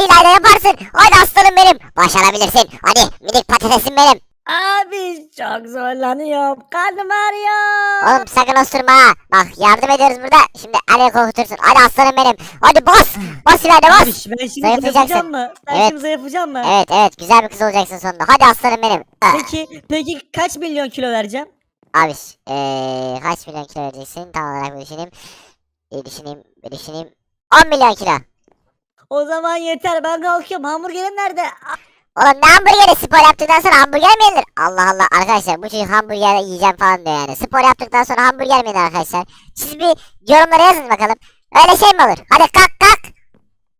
Hadi İlayda yaparsın. Hadi aslanım benim. Başarabilirsin. Hadi minik patatesim benim. Abi çok zorlanıyorum. Karnım ağrıyor. Oğlum sakın osurma ha. Bak yardım ediyoruz burada. Şimdi el korkutursun. Hadi aslanım benim. Hadi bas. Bas İlayda bas. Abi ben şimdi Zayıflayacaksın. mı? Ben Evet. şimdi zayıflayacağım mı? Evet evet güzel bir kız olacaksın sonunda. Hadi aslanım benim. Ah. Peki peki kaç milyon kilo vereceğim? Abi eee kaç milyon kilo vereceksin? Tam olarak bir düşüneyim. Bir düşüneyim, bir düşüneyim. 10 milyon kilo. O zaman yeter ben kalkıyorum. Hamburgerim nerede? Oğlum ne hamburgeri spor yaptıktan sonra hamburger mi yenir? Allah Allah arkadaşlar bu çocuk hamburger yiyeceğim falan diyor yani. Spor yaptıktan sonra hamburger mi yenir arkadaşlar? Siz bir yorumlara yazın bakalım. Öyle şey mi olur? Hadi kalk kalk.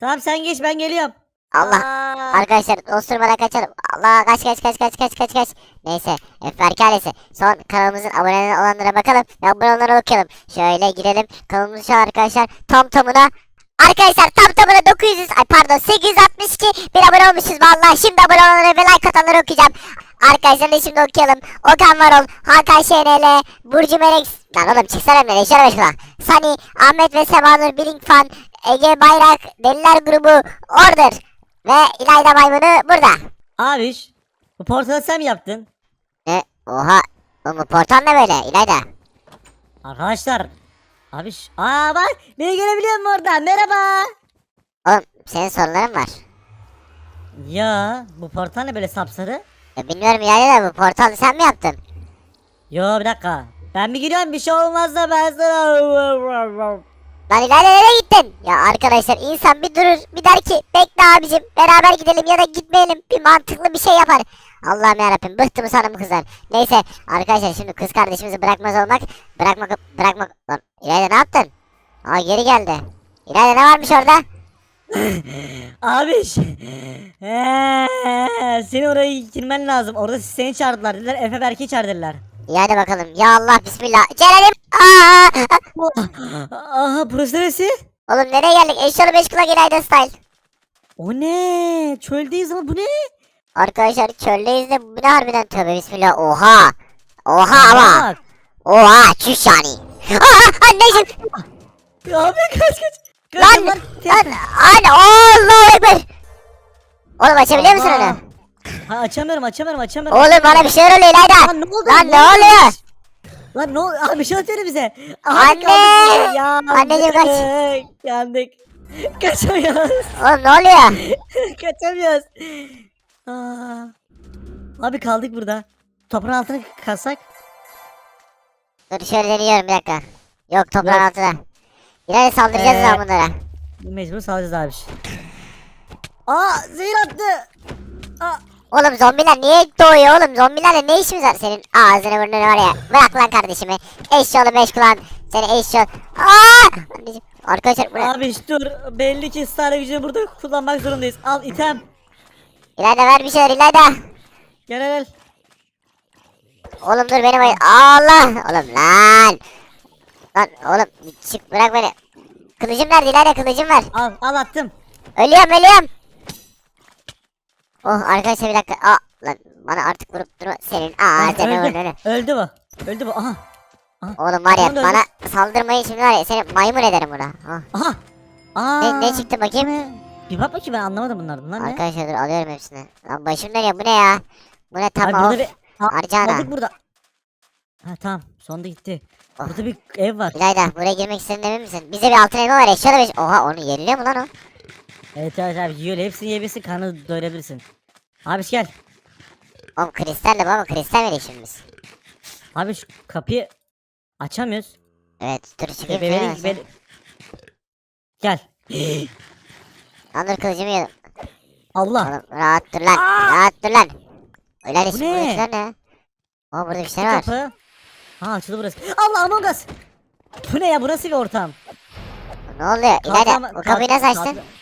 Tamam sen geç ben geliyorum. Allah. Aa, Arkadaşlar osturmadan kaçalım. Allah kaç kaç kaç kaç kaç kaç kaç. Neyse Efberk ailesi. Son kanalımızın abone olanlara bakalım. Ve abone olanlara okuyalım. Şöyle girelim. Kanalımız şu arkadaşlar tam tamına. Arkadaşlar tam tamına 900 ay pardon 862 bir abone olmuşuz vallahi. Şimdi abone olanlara ve like atanları okuyacağım. Arkadaşlar da şimdi okuyalım. Okan Varol, Hakan Şener'le, Burcu Melek, lan oğlum çıksana emre, şöyle başla. Sani, Ahmet ve Sevanur, Blink Fan, Ege Bayrak, Deliler Grubu, Order ve İlayda Maymunu burada. Abi bu portalı sen mi yaptın? Ne? Oha. Oğlum bu portal ne böyle İlayda? Arkadaşlar. Abi ş- aa bak beni görebiliyor musun orada? Merhaba. Oğlum senin sorunların var. Ya bu portal ne böyle sapsarı? Ya bilmiyorum İlayda da bu portalı sen mi yaptın? Yo bir dakika. Ben bir giriyorum bir şey olmaz da ben sana... Lan İlayda nereye gittin? Ya arkadaşlar insan bir durur bir der ki bekle abicim beraber gidelim ya da gitmeyelim bir mantıklı bir şey yapar. Allah'ım yarabbim bıktım sanırım kızlar. Neyse arkadaşlar şimdi kız kardeşimizi bırakmaz olmak bırakmak bırakmak. Lan İlayda ne yaptın? Aa geri geldi. İlayda ne varmış orada? Abi Eee, seni oraya girmen lazım. Orada seni çağırdılar dediler. Efe Berk'i çağırdılar. İyi hadi bakalım. Ya Allah bismillah. Celal'im. Aa! Aha burası neresi? Oğlum nereye geldik? Eşyalı beş kula İlayda style. O ne? Çöldeyiz ama bu ne? Arkadaşlar çöldeyiz de bu ne harbiden tövbe bismillah. Oha. Oha ama. Bak. Oha çüş yani. Aa, anneciğim. Ya Abi kaç kaç. Kaç Lan. Lan. Anne. Allahu ekber. Oğlum açabiliyor musun onu? Ha açamıyorum açamıyorum açamıyorum. Oğlum bana bir şeyler oluyor İlayda. Lan ne oldu? Lan ne oluyor? Lan ne oldu? Abi bir şey atıyor bize. Anne! Yandık. Anneciğim kaç. Yandık. Kaçamıyoruz. Oğlum ne oluyor? Kaçamıyoruz. Aa. Abi kaldık burada. Toprağın altına kalsak. Dur şöyle deniyorum bir dakika. Yok toprağın Yok. altına. İlayda saldıracağız Ee, lan bunlara. Mecbur salacağız abi. Aa zehir attı. Aa, Oğlum zombiler niye doğuyor oğlum? Zombilerle ne işimiz var senin? Ağzını burnunu var ya. Bırak lan kardeşimi. Eşyolu beş kulağın. Seni eşyol. Aaa! Anneciğim. Arkadaşlar buraya. abi dur. Belli ki star gücünü burada kullanmak zorundayız. Al item. İlayda ver bir şeyler İlayda. Gel gel. Oğlum dur benim ayı. Allah! Oğlum lan. Lan oğlum çık bırak beni. Kılıcım nerede İlayda kılıcım ver. Al al attım. Ölüyorum ölüyorum. Oh arkadaşlar bir dakika. Aa, lan bana artık vurup durma. Senin ağzını öldü. burnunu. Öldü bu. Öldü bu. Aha. Oğlum var ya Tamam da öldü. bana saldırmayın şimdi var ya seni maymun ederim buna. Ah. Aha. Aa. Ne, ne çıktı bakayım? Ne? Bir bak bakayım ben anlamadım bunlar. Bunlar ne? Arkadaşlar dur alıyorum hepsini. Lan başım dönüyor bu ne ya? Bu ne Abi tamam burada of. bir... Ha, Arcana. aldık burada. Ha tamam. Sonunda gitti. Oh. Burada bir ev var. İlayda buraya girmek istedin emin misin? Bize bir altın elma var eşya da beş. Oha onu yeniliyor mu lan o? Evet evet abi yiyor. Hepsini yiyebilirsin. Karnını doyurabilirsin. Abi gel. Oğlum kristal de baba kristal verin şimdi biz. Abi şu kapıyı açamıyoruz. Evet dur çıkayım. Be, şuradan be, be, aşağı. Gel. Lan dur kılıcımı yedim. Allah. Oğlum rahat dur lan. Rahat dur lan. Bu şimdi ne? buradakiler ne? Aa burada bir şey var. kapı. Ha açıldı burası. Allah Among Us. Bu ne ya? Bu nasıl bir ortam? Ne oluyor? İlayda o kapıyı nasıl açtın? kalk-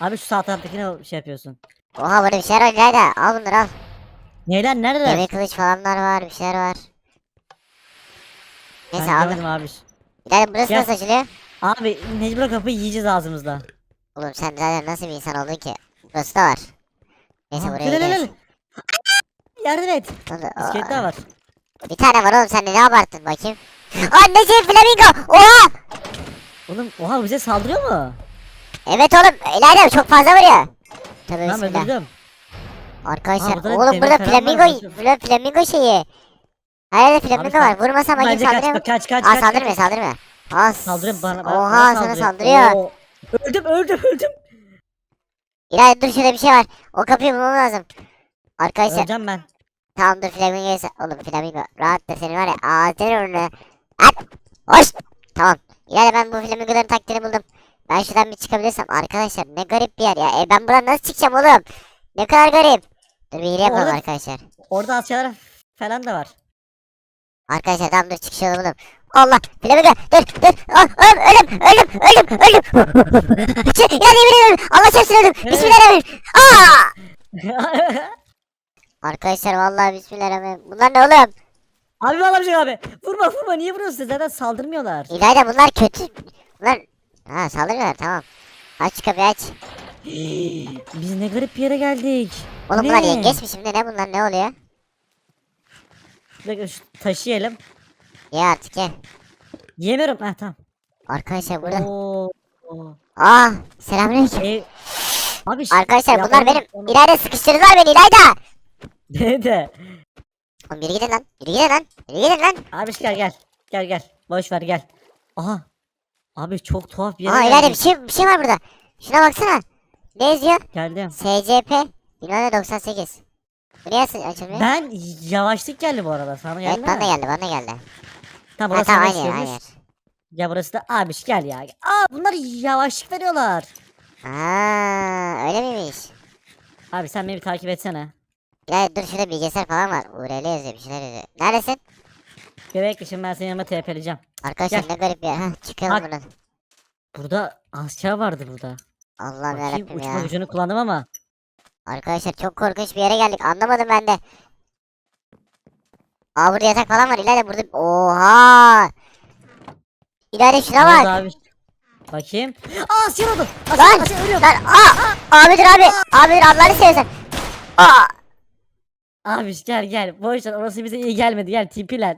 Abi şu sağ taraftakine şey yapıyorsun. Oha burada bir şeyler var İlayda. Al bunları al. Neyler nerede? Demir kılıç falanlar var bir şeyler var. Ben Neyse aldım. görmedim abi. İlayda burası Gel. nasıl açılıyor? Abi mecbur kapıyı yiyeceğiz ağzımızda. Oğlum sen zaten nasıl bir insan oldun ki? Burası da var. Neyse Aa, buraya gidiyoruz. Yardım et. Aa, İskeletler var. Bir tane var oğlum sen de ne abarttın bakayım. Anneciğim flamingo. Oha. Oğlum oha bize saldırıyor mu? Evet oğlum İlayda çok fazla vuruyor. Tabii Tamam bismillah. öldürdüm. Arkadaşlar Aa, burada oğlum demir burada falan var, flamingo, flamingo şeyi. Yerde flamingo sen- var. Vurmasam bakayım Bence kaç saldırıyor mu? kaç kaç Aa kaç. saldırmıyor saldırmıyor. Aa, Saldırıyor bana. bana Oha bana sana saldırıyor. Oo. Öldüm öldüm öldüm. İlayda dur şurada bir şey var. O kapıyı bulmam lazım. Arkadaşlar Öleceğim ben. tamam dur flamingo. Oğlum flamingo rahat da seni var ya ağzını önüne. At. Hoş. Tamam. İlayda ben bu flamingoların taktiğini buldum. Ben şuradan bir çıkabilirsem. Arkadaşlar ne garip bir yer ya. E, ben buradan nasıl çıkacağım oğlum? Ne kadar garip. Dur bir hile yapalım Orada- arkadaşlar. Orada asyalar falan da var. Arkadaşlar tamam dur çıkış yolu buldum. Allah flamingo dur dur. Ah, Ölüm ölüm ölüm ölüm ölüm. Şey, ya yemin ederim. Allah çarpsın öldüm. Bismillahirrahmanirrahim. Aa! Arkadaşlar vallahi bismillahirrahmanirrahim. Bunlar ne oğlum? abi bir şey abi. Vurma vurma niye vuruyorsun zaten saldırmıyorlar. İlayda bunlar kötü. Bunlar... Ha saldırmıyorlar tamam. Aç şu kapıyı aç. Biz ne garip bir yere geldik. Oğlum Ne? bunlar yengeç mi şimdi ne bunlar ne oluyor? Bir dakika şu taşı yiyelim. Ye artık ye. Yiyemiyorum. Heh tamam. Arkadaşlar burada. Oo. oo. Aa selamünaleyküm. Şey... Abi ş- Arkadaşlar bunlar benim. onu- İlayda sıkıştırdılar beni İlayda. Ne de. Oğlum yürü gidin lan. Yürü gidin lan. Yürü gidin lan. Abi gel gel. Gel gel. Boş ver gel. Aha. Abi çok tuhaf bir yere Aa İlayda bir geldik. şey, bir şey var burada. Şuna baksana. Ne yazıyor? Geldim. SCP 1998. Bu niye açı- açılmıyor? Ben yavaşlık geldi bu arada. Sana geldi evet bana da geldi bana da geldi. Tamam Ha, burası tamam aynı yer aynı yer. Ya burası da abi gel ya. Aa bunlar yavaşlık veriyorlar. Aa öyle miymiş? Abi sen beni bir takip etsene. Ya dur şurada bilgisayar falan var. URL yazıyor bir şeyler yazıyor. Neredesin? Bebek şimdi ben senin yanıma TP'leyeceğim. Arkadaşlar Gel. ne garip yer. Hah çıkalım Bak. buradan. Burada asker vardı burada. Allah'ım Bakayım yarabbim uçma ya. gücünü kullandım ama. Arkadaşlar çok korkunç bir yere geldik. Anlamadım ben de. Aa burada yatak falan var. İleride burada. Oha. İleride şuna Ne bak. oldu abi? Bakayım. Aa asker oldum. Lan! Asker, ölüyorum. Lan aa. Abidir abi. Abidir Allah'ını seversen. Aa. Abi gel gel. Boş ver orası bize iyi gelmedi. Gel tipiler.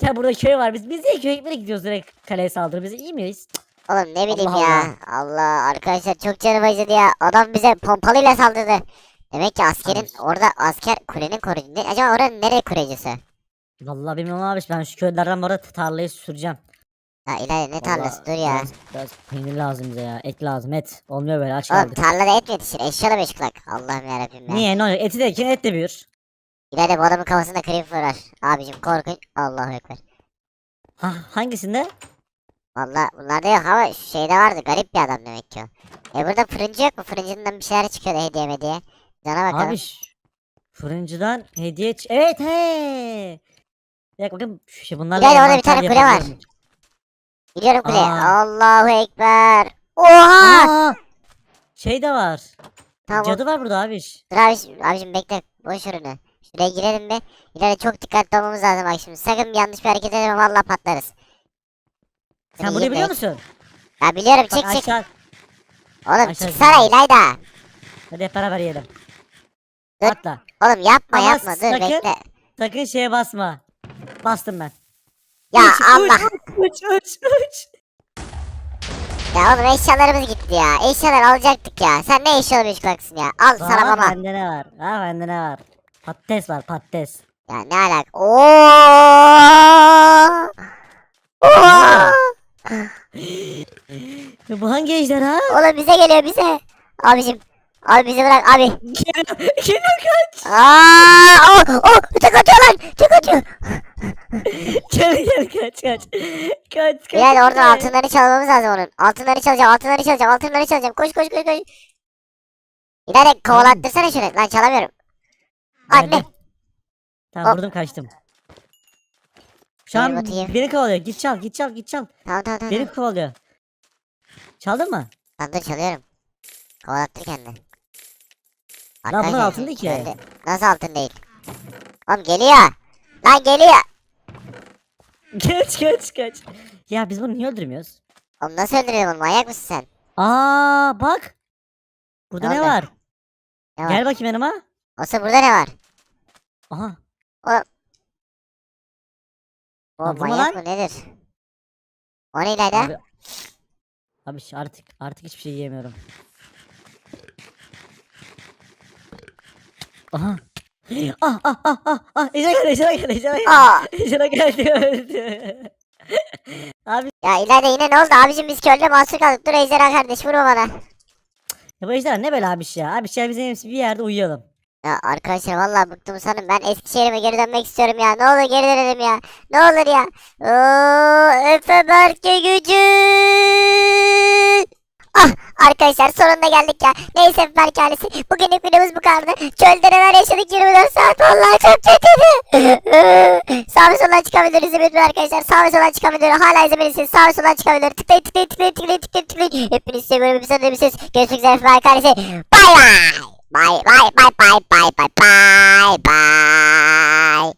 Gel burada köy var. Biz biz niye köye gitmeye gidiyoruz direkt kaleye saldırı. Biz iyi miyiz? Oğlum ne bileyim Allah ya. Allah. arkadaşlar çok canım acıdı ya. Adam bize pompalıyla saldırdı. Demek ki askerin orada asker kulenin koruyucu. Ne- Acaba oranın nereye koruyucusu? Vallahi bilmiyorum abi. Ben şu köylerden bu arada tarlayı süreceğim. Ha ileride ne tarlası dur ya. Biraz, biraz peynir lazım bize ya. Et lazım et. Olmuyor böyle aç Oğlum kaldık. tarlada et mi yetişir? Eşyalı beş kulak. Allah'ım yarabbim ya. Niye ne oluyor? Eti de et de büyür. İleride bu adamın kafasında creeper var. Abicim korkunç. Allahu ekber. Ha, hangisinde? Valla bunlarda yok ama şeyde vardı. Garip bir adam demek ki o. E burada fırıncı yok mu? Fırıncından bir şeyler çıkıyordu hediye mediye. Cana bakalım. Abi fırıncıdan hediye ç- Evet he. Bir dakika bakın şu şey bunlarla İleride orada bir tane kule var. Gidiyorum kuleye. Aa. Allahu ekber. Oha! Aa! Şey de var. Tamam. Cadı var burada abi. Dur abicim, abicim bekle. Boş ver onu. Şuraya girelim bir. İleride çok dikkatli olmamız lazım bak şimdi. Sakın yanlış bir hareket edelim valla patlarız. Sen iyi biliyor musun? Ya biliyorum çık çık. aşağı. Oğlum aşağı çıksana. İlayda. Hadi hep beraber yiyelim. Dur. Atla. Oğlum yapma Ama yapma dur sakın- bekle. Sakın şeye basma. Bastım ben. Ya Uç, Allah. Uç uç uç. Ya oğlum eşyalarımız gitti ya. Eşyalar alacaktık ya. Sen ne eşyalı bir kulaksın ya. Al sana Aa, baba. bende ne var? Ha bende ne var? Patates var patates. Ya ne alaka? Oo! Oo! Bu hangi ejderha? Oğlum bize geliyor bize. Abicim. Abi bizi bırak abi. Geliyor kaç. Aa! Oh! Oh! Tek atıyor lan! Tek atıyor. Gel gel kaç kaç. Kaç kaç. Yani oradan kaç. altınları çalmamız lazım onun. Altınları çalacağım, altınları çalacağım, altınları çalacağım. Koş koş koş koş. İleride kovalattırsana şunu. Lan çalamıyorum. Nerede? Anne. Tamam Hop. vurdum kaçtım. Şu an beni kovalıyor. Git çal git çal git çal. Tamam tamam tamam. Beni kovalıyor. Çaldın mı? Lan dur çalıyorum. Kovalattır kendini. Lan bunlar Arkadaşlar, altın değil ki. geldi. Nasıl altın değil? Oğlum geliyor. Lan geliyor. Geç geç geç. Ya biz bunu niye öldürmüyoruz? Oğlum nasıl öldürüyorum onu? Manyak mısın sen? Aa bak. Burada Ne ne oldu? var? Ne var? Gel bakayım yanıma. Olsa burada ne var? Aha. O Lan vurma manyak lan. mı nedir? O ne İlayda? Abi, abi şu artık artık hiçbir şey yiyemiyorum. Aha. Ah ah ah ah ah. Ejderha geldi ejderha geldi ejderha geldi. Aa. Ejderha geldi öldü. Abi Ya İlayda yine ne oldu abicim biz körle mahsur kaldık. Dur ejderha kardeş vurma bana. ya bu ejderha ne böyle abiş ya. Abiş ya bizim hepsi bir yerde uyuyalım. Ya arkadaşlar vallahi bıktım sanırım. Ben Eskişehir'ime geri dönmek istiyorum ya. Ne olur geri dönelim ya. Ne olur ya. Oo, Efe Berke gücü. Ah arkadaşlar sonunda geldik ya. Neyse Efe Berke ailesi. Bugünlük videomuz bu kadardı. Çölde neler yaşadık 24 saat. Vallahi çok kötüydü. Sağ ve soldan çıkabiliriz izlemeyi arkadaşlar. Sağ ve soldan çıkabilir. Hala izlemelisiniz. Sağ ve soldan çıkabilir. Tıklayın tıklayın tıklayın tıklayın tıklayın tıklayın. Hepinizi seviyorum. Hepinizi sevdiğim Görüşmek üzere Efe Berke ailesi. Bay bay. 拜拜拜拜拜拜拜拜。